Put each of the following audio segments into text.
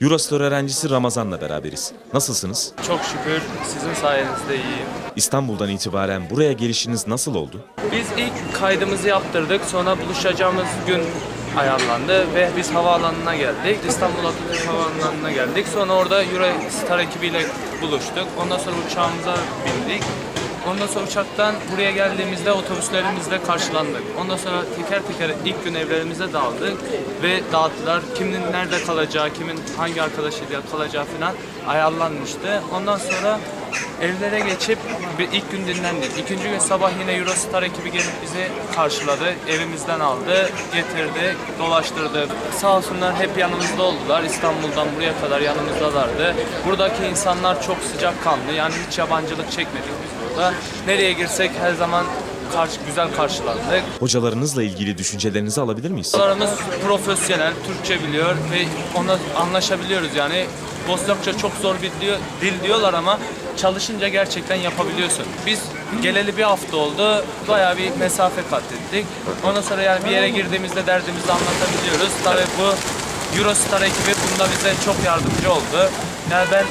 Eurostar öğrencisi Ramazan'la beraberiz. Nasılsınız? Çok şükür sizin sayenizde iyiyim. İstanbul'dan itibaren buraya gelişiniz nasıl oldu? Biz ilk kaydımızı yaptırdık. Sonra buluşacağımız gün ayarlandı ve biz havaalanına geldik. İstanbul Atatürk Havaalanı'na geldik. Sonra orada Eurostar ekibiyle buluştuk. Ondan sonra uçağımıza bindik. Ondan sonra uçaktan buraya geldiğimizde otobüslerimizle karşılandık. Ondan sonra teker teker ilk gün evlerimize dağıldık ve dağıttılar. Kimin nerede kalacağı, kimin hangi arkadaşıyla kalacağı falan ayarlanmıştı. Ondan sonra evlere geçip bir ilk gün dinlendik. İkinci gün sabah yine Eurostar ekibi gelip bizi karşıladı. Evimizden aldı, getirdi, dolaştırdı. Sağ olsunlar hep yanımızda oldular. İstanbul'dan buraya kadar yanımızdalardı. Buradaki insanlar çok sıcakkanlı. Yani hiç yabancılık çekmedik biz burada. Nereye girsek her zaman karşı, güzel karşılandık. Hocalarınızla ilgili düşüncelerinizi alabilir miyiz? Hocalarımız profesyonel, Türkçe biliyor ve ona anlaşabiliyoruz yani. Bosnakça çok zor bir diyor- dil diyorlar ama çalışınca gerçekten yapabiliyorsun. Biz geleli bir hafta oldu, bayağı bir mesafe kat ettik. Ondan sonra yani bir yere girdiğimizde derdimizi anlatabiliyoruz. Tabii bu Eurostar ekibi bunda bize çok yardımcı oldu. Yani ben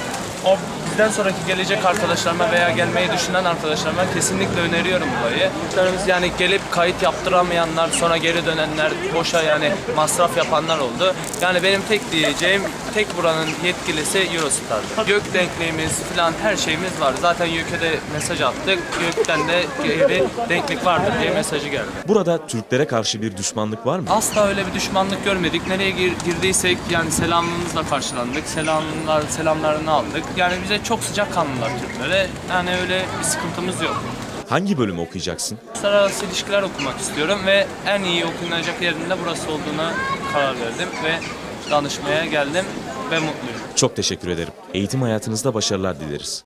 o bizden sonraki gelecek arkadaşlarıma veya gelmeyi düşünen arkadaşlarıma kesinlikle öneriyorum burayı. Arkadaşlarımız yani gelip kayıt yaptıramayanlar, sonra geri dönenler, boşa yani masraf yapanlar oldu. Yani benim tek diyeceğim, tek buranın yetkilisi Eurostar. Gök denkliğimiz falan her şeyimiz var. Zaten YÖK'e de mesaj attık. YÖK'ten de geri denklik vardır diye mesajı geldi. Burada Türklere karşı bir düşmanlık var mı? Asla öyle bir düşmanlık görmedik. Nereye gir- girdiysek yani selamımızla karşılandık. Selamlar, selamlarını aldık. Yani bize çok sıcak kanlılar Türklere. Yani öyle bir sıkıntımız yok. Hangi bölümü okuyacaksın? Uluslararası ilişkiler okumak istiyorum ve en iyi okunacak yerinde burası olduğuna karar verdim ve danışmaya geldim ve mutluyum. Çok teşekkür ederim. Eğitim hayatınızda başarılar dileriz.